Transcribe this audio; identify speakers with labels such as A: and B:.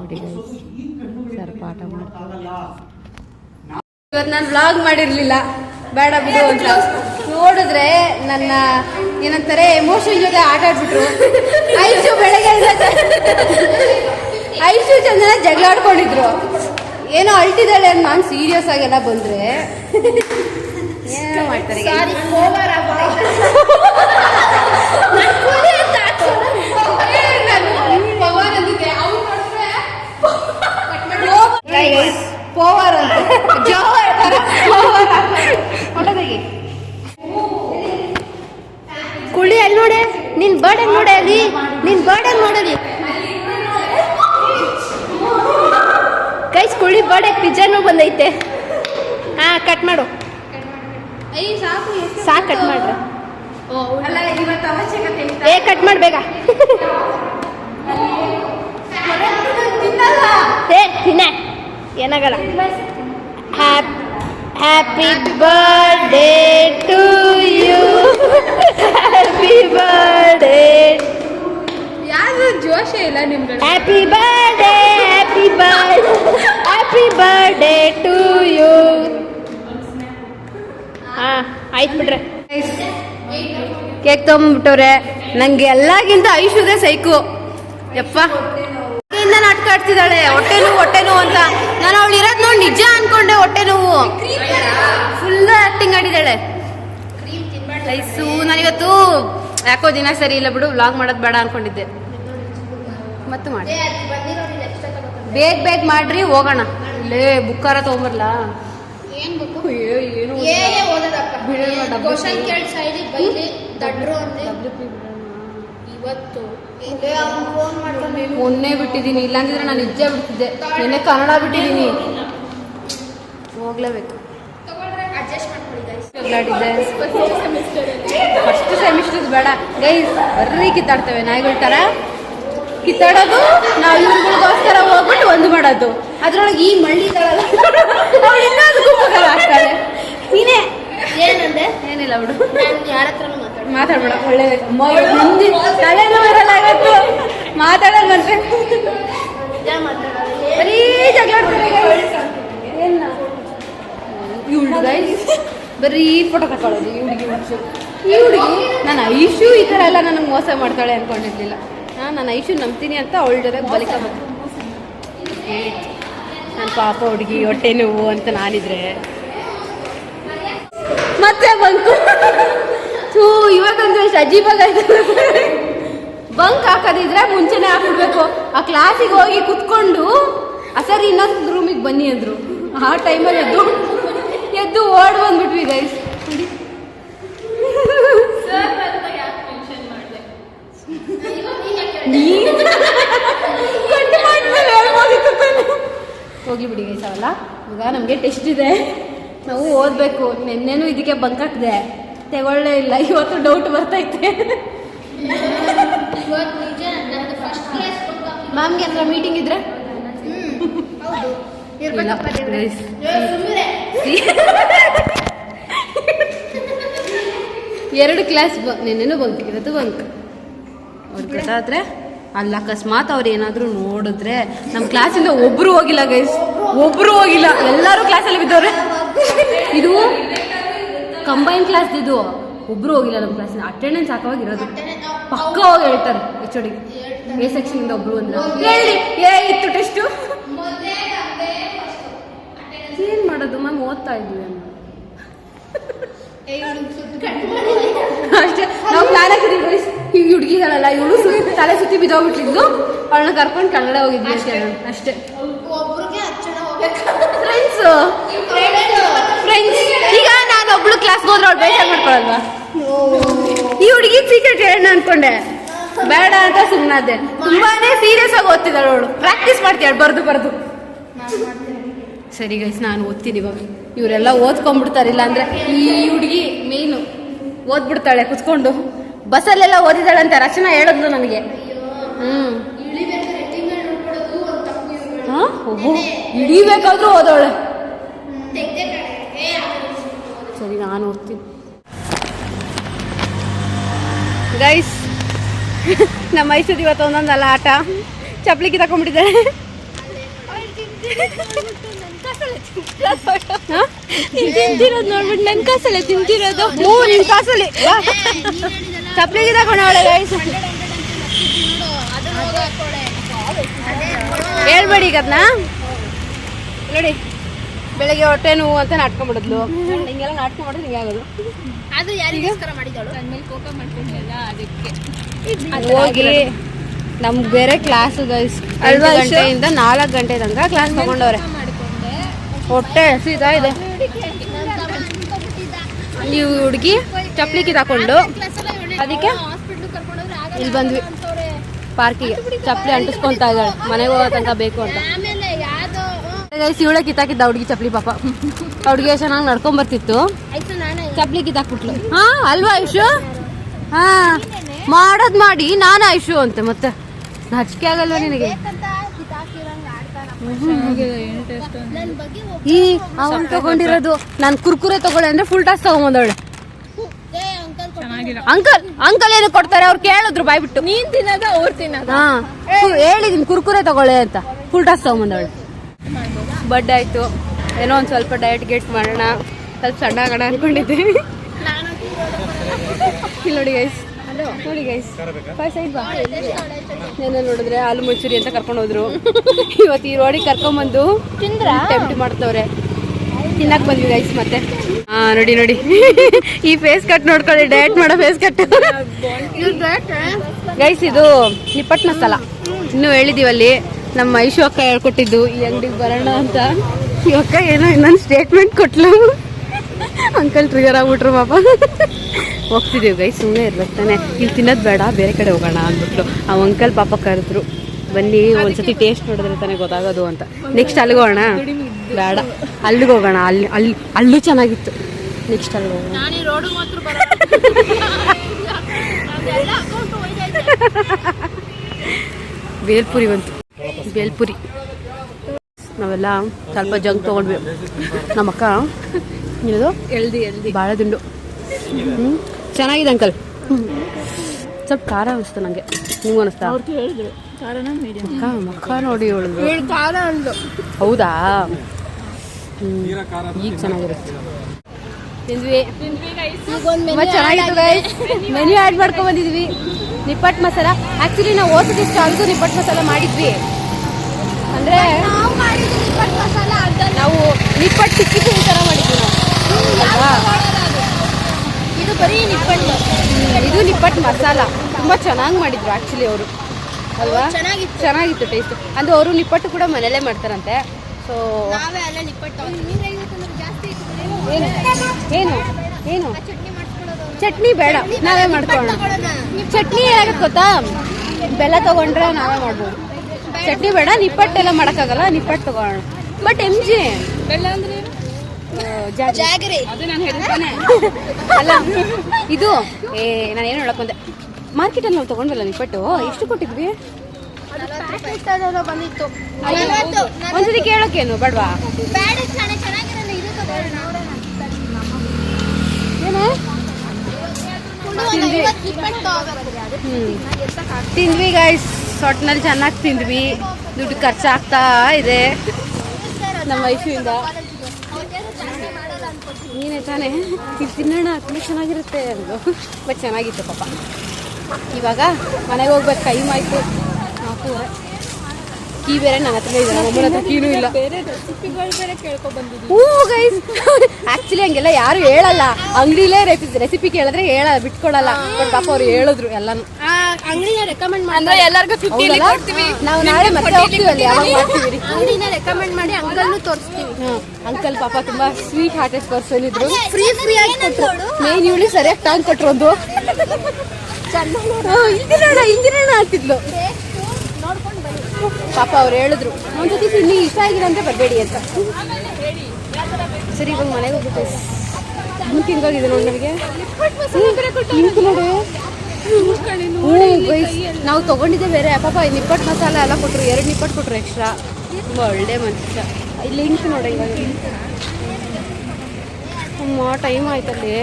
A: ನೋಡಿ guys, sir ಪಾಠ ಮಾಡ್ತಾರೆ ಇವತ್ತು ನಾನು ವ್ಲಾಗ್ ಮಾಡಿರ್ಲಿಲ್ಲ. ಬೇಡ ಬಿಡು ಅಂತ. ನೋಡಿದ್ರೆ ನನ್ನ ಏನಂತಾರೆ ಎಮೋಷನ್ ಜೊತೆ ಆಟ ಆಡ್ಬಿಟ್ರು. ಐಶು ಬೆಳಗ್ಗೆ ಐಶು ಚಂದನ ಜಗಳ ಆಡ್ಕೊಂಡಿದ್ರು. ಏನೋ ಅಳ್ತಿದ್ದಾಳೆ ಅಂತ ನಾನು ಸೀರಿಯಸ್ ಆಗೆಲ್ಲ ಬಂದ್ರೆ. ಏನೋ ಮಾಡ್ತಾರೆ guys. ಪೋವರ್ ಅಂತ. ಜೋವರ್
B: ಕುಳಿ ಅಲ್ಲಿ ನೋಡೆ? ನಿನ್ ಬರ್ಡ್ ನೋಡೆ ಅಲ್ಲಿ? ನಿನ್ ಬರ್ಡ್ ನೋಡಲಿ ಗೈಸ್ ಕುಳಿ ಬರ್ಡ್ ಪಿಜ್ಜಾನು ಬಂದೈತೆ ಹಾ ಕಟ್ ಮಾಡು. ಸಾಕು ಕಟ್ ಮಾಡ್ರಿ.
A: ಅಲ್ಲ ಇವತ್ತು ಅವಶ್ಯಕತೆ
B: ಏ ಕಟ್ ಮಾಡ್ಬೇಗ
A: ತಿನ್ನಲ್ಲ
B: ಏ ತಿನ್ನ. ಏನಾಗಲ್ಲ? Happy birthday to you happy birthday
A: ಯಾರು ಜೋಶ ಇಲ್ಲ ನಿಮ್ಗೆ
B: happy birthday happy birthday happy birthday to you ಹಾ ಆಯ್ತು ಬಿಡ್ರೆ.
A: ಕೇಕ್ ತೊಗೊಂಡ್ಬಿಟ್ಟವ್ರೆ ನಂಗೆ ಎಲ್ಲಾಗಿಂತ ಐಶುದೇ ಸೈಕು. ಯಪ್ಪ. ನಾಟಕ ಆಡ್ತಿದ್ದಾಳೆ ಹೊಟ್ಟೆನು ಹೊಟ್ಟೆನು ಅಂತ. ನಾನು ಅವಳು ಇರೋದ್ ನೋಡಿ ನಿಜ ಅನ್ಕೊಂಡೆ ಹೊಟ್ಟೆ ನೋವು. ಫುಲ್ ಆಕ್ಟಿಂಗ್ ಆಡಿದಾಳೆ ಲೈಸು ನಾನಿವತ್ತು ಯಾಕೋ ದಿನ ಸರಿ ಇಲ್ಲ ಬಿಡು ವ್ಲಾಗ್ ಮಾಡೋದು ಬೇಡ ಅನ್ಕೊಂಡಿದ್ದೆ. ಮತ್ತೆ ಮಾಡಿ. ಬೇಗ ಬೇಗ ಮಾಡ್ರಿ ಹೋಗೋಣ. ಇಲ್ಲೇ ಬುಕ್ಕಾರ ಆರ
B: ಏನ್ ಇವತ್ತು
A: ಮೊನ್ನೆ ಬಿಟ್ಟಿದ್ದೀನಿ ಇಲ್ಲಾಂದಿದ್ರೆ ನಾನು ನಿಜ ಬಿಡ್ತಿದ್ದೆ. ನಿನ್ನೆ ಕನ್ನಡ ಬಿಟ್ಟಿದ್ದೀನಿ. ಹೋಗ್ಲೇಬೇಕು. ಫಸ್ಟ್ ಸೆಮಿಸ್ಟರ್ ಬೇಡ. ಗೈಸ್ ಬರ್ರಿ ಕಿತ್ತಾಡ್ತೇವೆ ನಾಯಿಗಳ ಥರ ಕಿತ್ತಾಡೋದು ನಾವು ಇವ್ರಿಗೋಸ್ಕರ ಹೋಗ್ಬಿಟ್ಟು ಒಂದು ಮಾಡೋದು. ಅದ್ರೊಳಗೆ ಈ ಮಳ್ಳಿ ನೀನೇ
B: ಏನಂದೆ?
A: ಏನಿಲ್ಲ ಬಿಡು.
B: ನಾನು ಯಾರ ಹತ್ರನೂ ಮಾತಾಡ
A: ಮಾತಾಡ್ಬೇಡ ಒಳ್ಳೆ ಇವತ್ತು ಬರೀ ಜಗಳ ಫೋಟೋ ತಕೊಳ್ಳೋದು ಈ ಹುಡುಗಿ ಈ ಹುಡುಗಿ ನಾನು ಐಶು ಈ ಥರ ಎಲ್ಲ ನನಗೆ ಮೋಸ ಮಾಡ್ತಾಳೆ ಅನ್ಕೊಂಡಿರ್ಲಿಲ್ಲ. ಹಾಂ ನಾನು ಐಶು ನಂಬ್ತೀನಿ ಅಂತ ಅವಳ ಜೊತೆ ಬಲಿಕ ಬಂತು ನನ್ನ ಪಾಪ ಹುಡುಗಿ ಹೊಟ್ಟೆ ನೋವು ಅಂತ ನಾನಿದ್ರೆ. ಮತ್ತೆ ಬಂಕು. ಥೂ ಇವಾಗಂದ್ರೆ ಅಜೀಬಾಗಾಯ್ತು ಬಂಕ್ ಹಾಕೋದಿದ್ರೆ ಮುಂಚೆನೆ ಹಾಕ್ಬಿಡ್ಬೇಕು. ಆ ಕ್ಲಾಸಿಗೆ ಹೋಗಿ ಕುತ್ಕೊಂಡು ಆ ಸರ್ ಇನ್ನೊಂದು ರೂಮಿಗೆ ಬನ್ನಿ ಅಂದ್ರು. ಆ ಟೈಮಲ್ಲಿ ಎದ್ದು ಎದ್ದು ಓಡ್ ಬಂದ್ಬಿಟ್ವಿ ಗೈಸ್ ಹೋಗಿ ಬಿಡಿ ಗೈಸ್ ಅವಲ್ಲ. ಈಗ ನಮಗೆ ಟೆಸ್ಟ್ ಇದೆ. ನಾವು ಓದಬೇಕು. ನಿನ್ನೇನು ಇದಕ್ಕೆ ಬಂಕ್ ಹಾಕಿದೆ. ತಗೊಳ್ಳೇ ಇಲ್ಲ. ಇವತ್ತು ಡೌಟ್ ಬರ್ತೈತೆ. ಮ್ಯಾಮ್ಗೆ ಹತ್ರ ಮೀಟಿಂಗ್ ಇದ್ರೆ? ಎರಡು ಕ್ಲಾಸ್ ನಿನ್ನೆನೂ ಬಂಕ್ ಇವತ್ತು ಬಂಕ್ ಅವ್ರು ಗೊತ್ತಾದ್ರೆ ಅಲ್ಲಿ ಅಕಸ್ಮಾತ್ ಅವ್ರು ಏನಾದರೂ ನೋಡಿದ್ರೆ ನಮ್ಮ ಕ್ಲಾಸಿಂದ ಒಬ್ರು ಹೋಗಿಲ್ಲ ಗೈಸ್ ಒಬ್ರು ಹೋಗಿಲ್ಲ. ಎಲ್ಲರೂ ಕ್ಲಾಸಲ್ಲಿ ಬಿದ್ದವ್ರೆ. ಇದು ಕಂಬೈನ್ ಕ್ಲಾಸ್ ಇದು. ಒಬ್ರು ಹೋಗಿಲ್ಲ ನಮ್ಮ ಕ್ಲಾಸಿನ ಅಟೆಂಡೆನ್ಸ್ ಹಾಕವಾಗಿರೋದು ಪಕ್ಕ ಹೋಗಿ ಹೇಳ್ತಾರೆ ಎಚ್ ಒಡಿ ಎ ಸೆಕ್ಷನ್ ಇಂದ ಒಬ್ರು ಅಂದ್ರೆ. ಹೇಳಿ ಏ ಇತ್ತು ಟೆಸ್ಟು ಏನ್ ಮಾಡೋದು? ಮ್ಯಾಮ್ ಓದ್ತಾ ಇದ್ವಿ ಅಷ್ಟೇ. ನಾವು ಪ್ಲಾನ್ ಹಾಕಿದ್ವಿ guys. ಈ ಹುಡುಗಿಗಳಲ್ಲ ಇವಳು ತಲೆ ಸುತ್ತಿ ಬಿದ್ದೋಗ್ಬಿಟ್ಟಿದ್ದು ಅವಳನ್ನ ಕರ್ಕೊಂಡು ಕನ್ನಡ ಹೋಗಿದ್ವಿ ಅಷ್ಟೇ. ಅಷ್ಟೇ ಫ್ರೆಂಡ್ಸ್ ಫ್ರೆಂಡ್ಸ್ ಈಗ ನಾನು ಒಬ್ಳು ಕ್ಲಾಸ್ಗೆ ಹೋದ್ರೆ ಅವ್ಳು ಬೇಜಾರು ಮಾಡ್ಕೊಳಲ್ವಾ? ಈ ಹುಡುಗಿ ಸೀಕ್ರೆಟ್ ಹೇಳೋಣ ಅನ್ಕೊಂಡೆ. ಬೇಡ ಅಂತ ಸುಮ್ಮನಾದೆ ತುಂಬಾನೇ ಸೀರಿಯಸ್ ಆಗಿ ಓದ್ತಿದ್ದಾಳೆ ಅವಳು. ಪ್ರಾಕ್ಟೀಸ್ ಮಾಡ್ತೀಯಾಳು ಬರ್ದು ಬರ್ದು. ಸರಿ ಗೈಸ್ ನಾನು ಓದ್ತೀನಿ ಇವಾಗ. ಇವರೆಲ್ಲ ಓದ್ಕೊಂಡ್ಬಿಡ್ತಾರೆ. ಇಲ್ಲ ಅಂದ್ರೆ ಈ ಹುಡುಗಿ ಮೇನು ಓದ್ಬಿಡ್ತಾಳೆ, ಕುತ್ಕೊಂಡು. ಬಸ್ಸಲ್ಲೆಲ್ಲ ಓದಿದಾಳೆ ಅಂತ ರಚನಾ ಹೇಳಿದ್ಲು ನನಗೆ. ಹ್ಮ್.
B: ಇಡೀಬೇಕಾದ್ರೂ ತಿಂಗಳು ನೋಡ್ಬಿಡೋದು ಒಂದು ತಪ್ಪು ಇವ್ರು
A: ಹಾ ಓಹೋ ಹಿಡಿಬೇಕಾದ್ರೂ ಓದೋಳೆ
B: ತೆಗ್ದೆ ಕಡೆ ಏ
A: ಸರಿ ನಾನು ಓದ್ತೀನಿ ಗೈಸ್ ನಮ್ಮ ಮೈಸೂರು ಇವತ್ತು ಒಂದೊಂದಲ್ಲ ಆಟ. ಚಪ್ಲಿಗೆ ತಗೊಂಡ್ಬಿಟ್ಟಿದ್ದಾರೆ?
B: ತಿಂತಿರೋದು ನೋಡ್ಬಿಟ್ಟು ನನ್ನ ಕಾಸಲ್ಲ ತಿಂತಿರೋದು?
A: ಹ್ಞೂ ನಿನ್ ಕಾಸಲ್ಲಿ. ಬಾ. ಚಪ್ಲಿಗೆ ತಗೊಂಡವಳೆ ಗೈಸ್ ಹೇಳ್ಬೇಡಿ ಈಗ ಅದನ್ನ ನೋಡಿ. ಬೆಳಗ್ಗೆ ಹೊಟ್ಟೆ ನೋವು ಅಂತ ನಾಟಕ ಮಾಡಿದ್ಲು ಹಿಂಗೆಲ್ಲ ನಾಟಕ ಮಾಡಿದ್ರೆ ಹಿಂಗೆ ಆಗೋದು.
B: ಅದು ಯಾರಿಗೋಸ್ಕರ ಮಾಡಿದಳು ನನ್ನ ಮೇಲೆ ಕೋಪ ಮಾಡ್ಕೊಂಡಲ್ಲ ಅದಕ್ಕೆ.
A: ಹೋಗಿ ನಮ್ಗೆ ಬೇರೆ ಕ್ಲಾಸ್ ಗೈಸ್ ಐದು ಗಂಟೆಯಿಂದ ನಾಲ್ಕು ಗಂಟೆ ತನಕ ಕ್ಲಾಸ್ ತಗೊಂಡವ್ರೆ. ಹೊಟ್ಟೆ ಸೀದಾ ಇದೆ. ನೀವು ಹುಡುಗಿ ಚಪ್ಲಿ ಕಿತ್ತಾಕೊಂಡು ಅದಕ್ಕೆ ಇಲ್ಲಿ ಬಂದ್ವಿ. ಪಾರ್ಕಿಗೆ. ಚಪ್ಪಲಿ ಅಂಟಿಸ್ಕೊಂತ ಇದ್ದಾಳೆ. ಮನೆಗೆ ಹೋಗೋ ತನಕ ಬೇಕು ಅಂತ. ಇವಳೆ ಕಿತ್ತಾಕಿದ್ದ ಹುಡುಗಿ ಚಪ್ಲಿ ಪಾಪ. ಹುಡುಗಿ ಚೆನ್ನಾಗಿ ನಡ್ಕೊಂಡ್ ಬರ್ತಿತ್ತು. ಚಪ್ಲಿ ಕಿತ್ತಾಕ್ಬಿಟ್ಲು. ಹಾ ಅಲ್ವಾ ಆಯುಷು ಹಾ ಮಾಡೋದ್ ಮಾಡಿ ನಾನು ಆಯುಷು ಅಂತ ಮತ್ತೆ. ನಾಚಿಕೆ ಆಗಲ್ವಾ ನಿನಗೆ? ಈ ಅವನ್ ತಗೊಂಡಿರೋದು ನಾನು ಕುರ್ಕುರೆ ತಗೊಳ್ಳಿ ಅಂದ್ರೆ ಫುಲ್ ಟಾಸ್ ತಗೊಂಬಂದವಳೆ.
B: ಏ ಅಂಕಲ್
A: ಅಂಕಲ್ ಅಂಕಲ್ ಏನು ಕೊಡ್ತಾರೆ? ಅವ್ರು ಕೇಳಿದ್ರು ಬಾಯ್ಬಿಟ್ಟು.
B: ನೀನ್ ತಿನ್ನೋದ ಅವ್ರು ತಿನ್ನೋದ?
A: ಹಾ ಹೇಳಿದೀನಿ ಕುರ್ಕುರೆ ತಗೊಳ್ಳೆ ಅಂತ. ಫುಲ್ ಟಾಸ್ ತಗೊಂಬಂದವಳೆ. ಬಡ್ ಆಯ್ತು. ಏನೋ ಒಂದ್ ಸ್ವಲ್ಪ ಡಯಟ್ ಗೇಟ್ ಮಾಡೋಣ. ಸ್ವಲ್ಪ ಸಣ್ಣ ಆಗೋಣ ಅನ್ಕೊಂಡಿದ್ದೆ ಇಲ್ಲಿ ನೋಡಿ ಗೈಸ್ ನೋಡಿ ಗೈಸ್ ಫೈವ್ ಸೈಡ್ ಬಾ. ನೆನ್ನೆ ನೋಡಿದ್ರೆ ಆಲೂ ಮಂಚೂರಿ ಅಂತ ಕರ್ಕೊಂಡು ಹೋದ್ರು. ಇವತ್ತು ಈ ರೋಡಿಗೆ ಕರ್ಕೊಂಬಂದು? ಟೆಂಪ್ಟ್ ಮಾಡ್ತವ್ರೆ. ತಿನ್ನಕ್ ಬಂದ್ವಿ ಗೈಸ್ ಮತ್ತೆ. ಹಾ ನೋಡಿ ನೋಡಿ. ಈ ಫೇಸ್ ಕಟ್ ನೋಡ್ಕೊಳ್ಳಿ ಡಯಟ್ ಮಾಡೋ ಫೇಸ್ ಕಟ್ ಗೈಸ್ ಇದು ನಿಪ್ಪಟ್ನ ಸ್ಥಳ. ಇನ್ನು ಹೇಳಿದೀವಲ್ಲಿ. ನಮ್ಮ ಐಶು ಅಕ್ಕ ಹೇಳ್ಕೊಟ್ಟಿದ್ದು ಈ ಅಂಗಡಿಗೆ ಬರೋಣ ಅಂತ. ಈ ಅಕ್ಕ ಏನೋ ಇನ್ನೊಂದು ಸ್ಟೇಟ್ಮೆಂಟ್ ಕೊಟ್ಲು. ಅಂಕಲ್ ಟ್ರಿಗರ್ ಆಗ್ಬಿಟ್ರು ಪಾಪ. ಹೋಗ್ತಿದ್ದೀವಿ ಗೈ ಸುಮ್ಮನೆ ಇರ್ಬೇಕು ತಾನೆ. ಇಲ್ಲಿ ತಿನ್ನೋದು ಬೇಡ ಬೇರೆ ಕಡೆ ಹೋಗೋಣ ಅಂದ್ಬಿಟ್ಲು. ಆ ಅಂಕಲ್ ಪಾಪ ಕರೆದ್ರು ಬನ್ನಿ ಒಂದ್ಸತಿ ಟೇಸ್ಟ್ ನೋಡಿದ್ರೆ ತಾನೇ ಗೊತ್ತಾಗೋದು ಅಂತ. ನೆಕ್ಸ್ಟ್ ಅಲ್ಲಿಗೆ ಹೋಗೋಣ? ಬೇಡ. ಅಲ್ಲಿಗೆ ಹೋಗೋಣ ಅಲ್ಲಿ ಅಲ್ಲಿ ಅಲ್ಲೂ ಚೆನ್ನಾಗಿತ್ತು. ನೆಕ್ಸ್ಟ್ ಅಲ್ಲಿ ಹೋಗೋಣ.
B: ನಾನು ಈ ರೋಡ್ ಮಾತ್ರ ಬರೋ ಅದೆಲ್ಲ ಅಕೌಂಟ್ ಹೋಯ್ತಾಯ್ತು
A: ಬೇಲ್ಪುರಿ ಬಂತು. ಬೇಲ್ಪುರಿ ನಾವೆಲ್ಲ ಸ್ವಲ್ಪ ಜಂಕ್ ತೊಗೊಂಡ್ವಿ. ನಮ್ಮಕ್ಕ ಏನದು?
B: ಎಲ್ದಿ ಎಲ್ದಿ
A: ಭಾಳ ದುಂಡು. ಹ್ಞೂ ಚೆನ್ನಾಗಿದೆ ಅಂಕಲ್ ಸ್ವಲ್ಪ ಖಾರ ಅನಿಸ್ತು ನನಗೆ ನಿಮ್ಗೆ ಅನಿಸ್ತಾ?
B: ಅವ್ರು ಹೇಳಿದ್ರು. ಕಾರಣ ಮೀಡಿಯಂ
A: ಅಕ್ಕ ಮಕ್ಕ ನೋಡಿ ಹೇಳಿದ್ರು. ಹೌದಾ. ಈಗ ಚೆನ್ನಾಗಿರುತ್ತೆ ತಿಂದ್ವಿ. ಚೆನ್ನಾಗಿತ್ತು ಗೈಸ್ ಮೆನ್ಯೂ ಆ್ಯಡ್ ಮಾಡ್ಕೊಂಡ್ ಬಂದಿದ್ವಿ. ನಿಪ್ಪಟ್ ಮಸಾಲ. ಆ್ಯಕ್ಚುಲಿ ನಾವು ಓದಿದ ಸ್ಟಾಲ್ಗೂ ನಿಪ್ಪಟ್ ಮಸಾಲ ಮಾಡಿದ್ವಿ. ಅಂದರೆ
B: ನಾವು ನಿಪ್ಪಟ್ಟು ಮಸಾಲ ಈ
A: ನಾವು ನಿಪ್ಪಟ್ಟು ಟಿಕ್ಕಿ ಥರ ಮಾಡಿದ್ವಿ ನಾವು.
B: ಇದು ಬರೀ ನಿಪ್ಪಟ್ಟು
A: ಇದು ನಿಪ್ಪಟ್ಟು ಮಸಾಲ. ತುಂಬ ಚೆನ್ನಾಗಿ ಮಾಡಿದ್ರು ಆ್ಯಕ್ಚುಲಿ ಅವರು. ಅಲ್ವಾ?
B: ಚೆನ್ನಾಗಿತ್ತು.
A: ಚೆನ್ನಾಗಿತ್ತು ಟೇಸ್ಟ್ ಅಂದ್ರೆ ಅವರು ನಿಪ್ಪಟ್ಟು ಕೂಡ ಮನೇಲೇ ಮಾಡ್ತಾರಂತೆ. ಸೊ
B: ನಾವೇ ಅಲ್ಲ ನಿಪ್ಪಟ್ಟು ನೂರೈವತ್ತು ಜಾಸ್ತಿ ಇತ್ತು
A: ಏನು? ಏನು? ಏನು?
B: ಚಟ್ನಿ ಮಾಡಿಸ್ಕೊಳ್ಳೋದು
A: ಚಟ್ನಿ ಬೇಡ. ನಾವೇ ಮಾಡ್ಕೊಳ್ಳೋಣ. ಚಟ್ನಿ ಹೇಗೆ ಗೊತ್ತಾ? ಬೆಲ್ಲ ತಗೊಂಡ್ರೆ ನಾವೇ ಮಾಡ್ಬೋದು. ಚಟ್ನಿ ಬೇಡ ನಿಪ್ಪಟ್ಟೆಲ್ಲ ಮಾಡೋಕ್ಕಾಗಲ್ಲ ನಿಪ್ಪಟ್ಟು ತಗೋಣ ಬಟ್ ಎಂ ಜಿ
B: ಬೆಲ್ಲ ಅಂದ್ರೆ ಜಾಗರಿ.
A: ಅಲ್ಲ ಇದು ಏ ನಾನು ಏನು ಹೇಳಕ್ ಬಂದೆ? ಮಾರ್ಕೆಟಲ್ಲಿ ನಾವು ತಗೊಂಡ್ವಲ್ಲ ನಿಪ್ಪಟ್ಟು? ಎಷ್ಟು ಕೊಟ್ಟಿದ್ವಿ?
B: ಬಂದಿತ್ತು
A: ಒಂದ್ಸತಿ ಕೇಳೋಕೇನು ಬೇಡವಾ?
B: ಚೆನ್ನಾಗಿರಲ್ಲ ಇದು ತಗೊಳ್ಳೋಣ
A: ಏನು? ತಿಂದ್ವಿ. ಹ್ಮ್. ತಿಂದ್ವಿ ಗೈಸ್ ಒಟ್ನಲ್ಲಿ ಚೆನ್ನಾಗಿ ತಿಂದ್ವಿ. ದುಡ್ಡು ಖರ್ಚಾಗ್ತಾ ಇದೆ. ನಮ್ಮ ವಯಸ್ಸಿಂದ ನೀನೇ ತಾನೇ? ಇದು ತಿನ್ನೋಣ, ತುಂಬ ಚೆನ್ನಾಗಿರುತ್ತೆ ಅಂದು ಬಟ್ ಚೆನ್ನಾಗಿತ್ತು ಪಾಪ. ಇವಾಗ ಮನೆಗೆ ಹೋಗ್ಬೇಕು, ಟೈಮ್ ಆಯಿತು. ನಾಲ್ಕೂವರೆ ಕೀ ಬೇರೆ ನನ್ನ ಹತ್ರ ಇದೆ ನಮ್ಮ ಅಮ್ಮನ ಹತ್ರ ಕೀನೂ ಇಲ್ಲ.
B: ಬೇರೆ ರೆಸಿಪಿಗಳು ಬೇರೆ ಕೇಳ್ಕೊ ಬಂದಿದ್ವಿ
A: ಹ್ಞೂ ಗೈಸ್ ಆಕ್ಚುಲಿ ಹಂಗೆಲ್ಲ ಯಾರು ಹೇಳಲ್ಲ. ಅಂಗಡಿಲೇ ರೆಸಿಪಿ ಕೇಳಿದ್ರೆ ಹೇಳ ಬಿಟ್ಕೊಡಲ್ಲ. ಬಟ್ ಪಾಪ ಅವ್ರು ಹೇಳಿದ್ರು ಎಲ್ಲಾನು.
B: ಅಂಗಡಿನ ರೆಕಮೆಂಡ್
A: ಅಂದ್ರೆ ಎಲ್ಲರಿಗೂ
B: ಕೊಡ್ತೀವಿ.
A: ನಾವು ನಾಳೆ ಮತ್ತೆ ಹೋಗ್ತೀವಲ್ಲಿ ಯಾವಾಗ ಮಾಡ್ತೀವಿ?
B: ಅಂಗಡಿನ ರೆಕಮೆಂಡ್ ಮಾಡಿ ಅಂಕಲ್ನು ತೋರಿಸ್ತೀವಿ.
A: ಅಂಕಲ್ ಪಾಪ ತುಂಬಾ ಸ್ವೀಟ್ ಹಾರ್ಟೆಡ್ ಪರ್ಸನ್ ಇದ್ರು
B: ಫ್ರೀ ಫ್ರೀ ಆಗಿ ಕೊಟ್ಟರು
A: ಮೇನ್ ಇವಳಿ ಸರಿಯಾಗಿ ಟಾಂಗ್ ಕೊಟ್ರು ಒಂದು ಇಂದಿರೋಣ ಇಂದಿರೋಣ ಅಂತಿದ್ಲು.
B: ನೋಡ್ಕೊಂಡು
A: ಪಾಪ ಅವ್ರು ಹೇಳಿದ್ರು ಒಂದ್ಸತಿ ಇಲ್ಲಿ ಇಷ್ಟ ಆಗಿಲ್ಲ ಅಂತ ಬರಬೇಡಿ ಅಂತ. ಸರಿ, ಇವಾಗ ಮನೆಗೆ ಹೋಗ್ಬಿಟ್ಟು ಹಿಂಗೆ ತಿಂದೋಗಿದೆ ನೋಡಿ ನಮಗೆ. ಹಿಂಗೆ ನೋಡಿ. ನಾವು ತೊಗೊಂಡಿದ್ದೆ ಬೇರೆ. ಪಾಪ ನಿಪ್ಪಟ್ಟು ಮಸಾಲೆ ಎಲ್ಲ ಕೊಟ್ಟರು ಎರಡು ನಿಪ್ಪಟ್ಟು ಕೊಟ್ಟರು ಎಕ್ಸ್ಟ್ರಾ ತುಂಬ ಒಳ್ಳೆ ಮನುಷ್ಯ. ಇಲ್ಲಿ ಹಿಂಗೆ ನೋಡಿ ಇವಾಗ. ಅಮ್ಮ ಟೈಮ್ ಆಯ್ತಲ್ಲಿ.